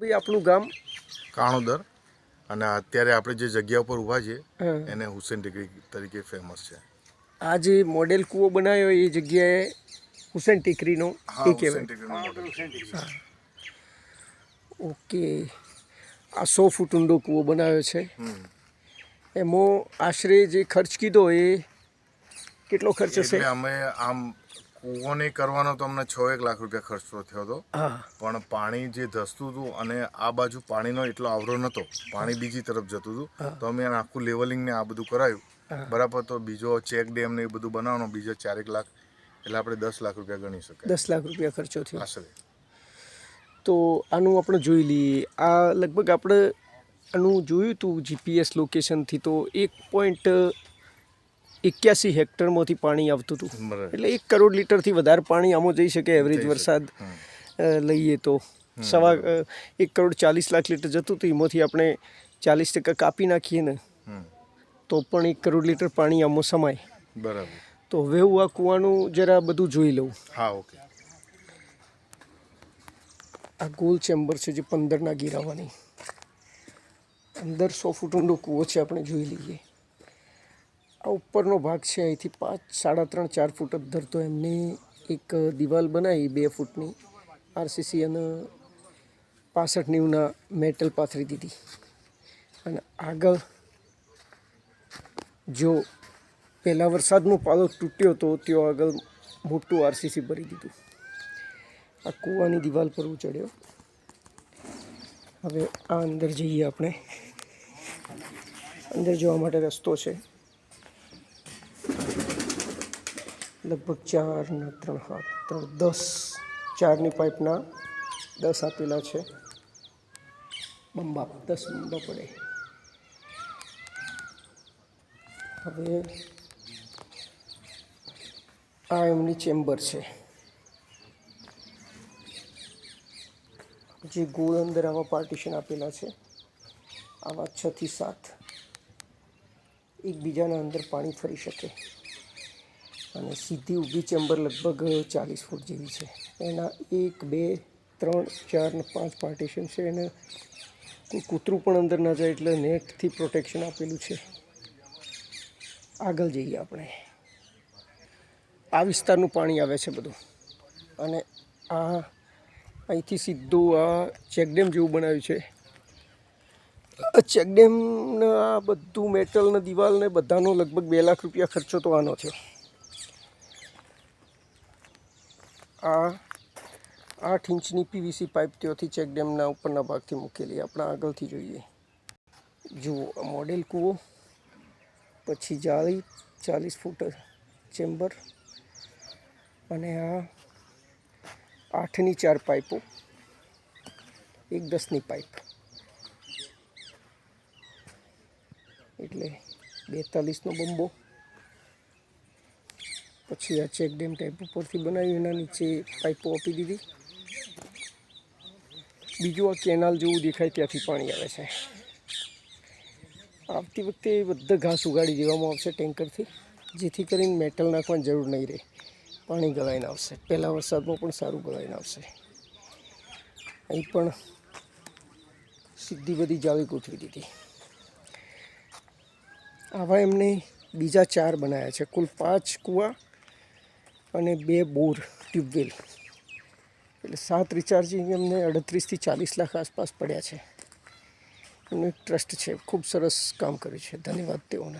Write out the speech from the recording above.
ભાઈ આપણું ગામ કાણોદર. અને અત્યારે આપણે જે જગ્યા ઉપર ઊભા છીએ એને હુસેન ટેકરી તરીકે ફેમસ છે. આ જે મોડેલ કૂવો બનાવ્યો એ જગ્યાએ હુસેન ટેકરીનો એ કહેવાય. ઓકે. આ સો ફૂટ ઊંડો કૂવો બનાવ્યો છે. એમાં આશરે જે ખર્ચ કીધો એ કેટલો ખર્ચ હશે? અમે આમ કૂવો નહીં કરવાનો તો અમને છ એક લાખ રૂપિયા ખર્ચો થયો હતો. પણ પાણી જે ધસતું હતું અને આ બાજુ પાણીનો એટલો આવરો નહોતો પાણી બીજી તરફ જતું હતું. તો અમે આખું લેવલિંગ ને આ બધું કરાયું. બરાબર તો બીજો ચેક ડેમ ને એ બધું બનાવવાનો બીજો ચારેક લાખ એટલે આપણે દસ લાખ રૂપિયા ગણી શકાય. દસ લાખ રૂપિયા ખર્ચો થયો. આશરે તો આનું આપણે જોઈ લઈએ. આ લગભગ આપણે આનું જોયું હતું જીપીએસ લોકેશનથી તો એક પોઈન્ટ એક્યાસી હેક્ટરમાંથી પાણી આવતું હતું. એટલે એક કરોડ લીટરથી વધારે પાણી આમાં જઈ શકે એવરેજ વરસાદ લઈએ તો. સવા એક કરોડ ચાલીસ લાખ લીટર જતું હતું. એમાંથી આપણે ચાલીસ ટકા કાપી નાખીએ ને તો પણ એક કરોડ લીટર પાણી આમાં સમાય. બરાબર. તો હવે હું આ કૂવાનું જરા બધું જોઈ લઉં. હા ઓકે. આ ગોલ ચેમ્બર છે જે પંદરના ગીરાવાની અંદર સો ફૂટ ઊંડો કૂવો છે આપણે જોઈ લઈએ. આ ઉપરનો ભાગ છે, અહીંથી પાંચ, સાડા ત્રણ, ચાર ફૂટ જ ધરતો એમને એક દિવાલ બનાવી બે ફૂટની આરસીસી અને પાસઠ નેવુંના મેટલ પાથરી દીધી. અને આગળ જો પહેલાં વરસાદનો પાલો તૂટ્યો તો ત્યાં આગળ મોટું આરસીસી ભરી દીધું. આ કૂવાની દિવાલ પર ચડ્યો હવે આ અંદર જઈએ આપણે. અંદર જવા માટે રસ્તો છે. લગભગ ચાર ને ત્રણ હાથ, ત્રણ, દસ, ચારની પાઇપના દસ આપેલા છે. બંબા, દસ બંબા પડે. હવે આ એમની ચેમ્બર છે. જે ગોળ અંદર આવા પાર્ટીશન આપેલા છે, આવા છ થી સાત એકબીજાના અંદર પાણી ફરી શકે. અને સીધી ઊભી ચેમ્બર લગભગ ચાલીસ ફૂટ જેવી છે. એના એક, બે, ત્રણ, ચાર ને પાંચ પાર્ટીશન છે. એને કોઈ કૂતરું પણ અંદર ના જાય એટલે નેટથી પ્રોટેક્શન આપેલું છે. આગળ જઈએ આપણે. આ વિસ્તારનું પાણી આવે છે બધું. અને આ અહીંથી સીધું આ ચેકડેમ જેવું બનાવ્યું છે. ચેકડેમના બધું મેટલ ને દિવાલ ને બધાનો લગભગ બે લાખ રૂપિયા ખર્ચો તો આનો થયો. આ આઠ ઇંચની પીવીસી પાઇપ ત્યાંથી ચેકડેમના ઉપરના ભાગથી મૂકેલી. આપણે આગળથી જોઈએ. જુઓ, આ મોડેલ કૂવો, પછી જાળી, ચાલીસ ફૂટ ચેમ્બર, અને આ આઠની ચાર પાઇપો, એક દસની પાઇપ. એટલે બેતાલીસનો બંબો. પછી આ ચેક ડેમ ટાઈપ ઉપરથી બનાવી એના નીચે પાઇપો આપી દીધી. બીજું આ કેનાલ જેવું દેખાય ત્યાંથી પાણી આવે છે. આવતી વખતે બધા ઘાસ ઉગાડી દેવામાં આવશે ટેન્કરથી, જેથી કરીને મેટલ નાખવાની જરૂર નહીં રહે. પાણી ગળાઈને આવશે. પહેલાં વરસાદમાં પણ સારું ગળાઈને આવશે. અહીં પણ સીધી બધી જાળી ગોઠવી દીધી. આવા એમને બીજા ચાર બનાવ્યા છે. કુલ પાંચ કૂવા અને બે બોર ટ્યુબવેલ. એટલે સાત રિચાર્જિંગ એમને અડત્રીસથી ચાલીસ લાખ આસપાસ પડ્યા છે. એમનું એક ટ્રસ્ટ છે. ખૂબ સરસ કામ કર્યું છે. ધન્યવાદ તેઓના.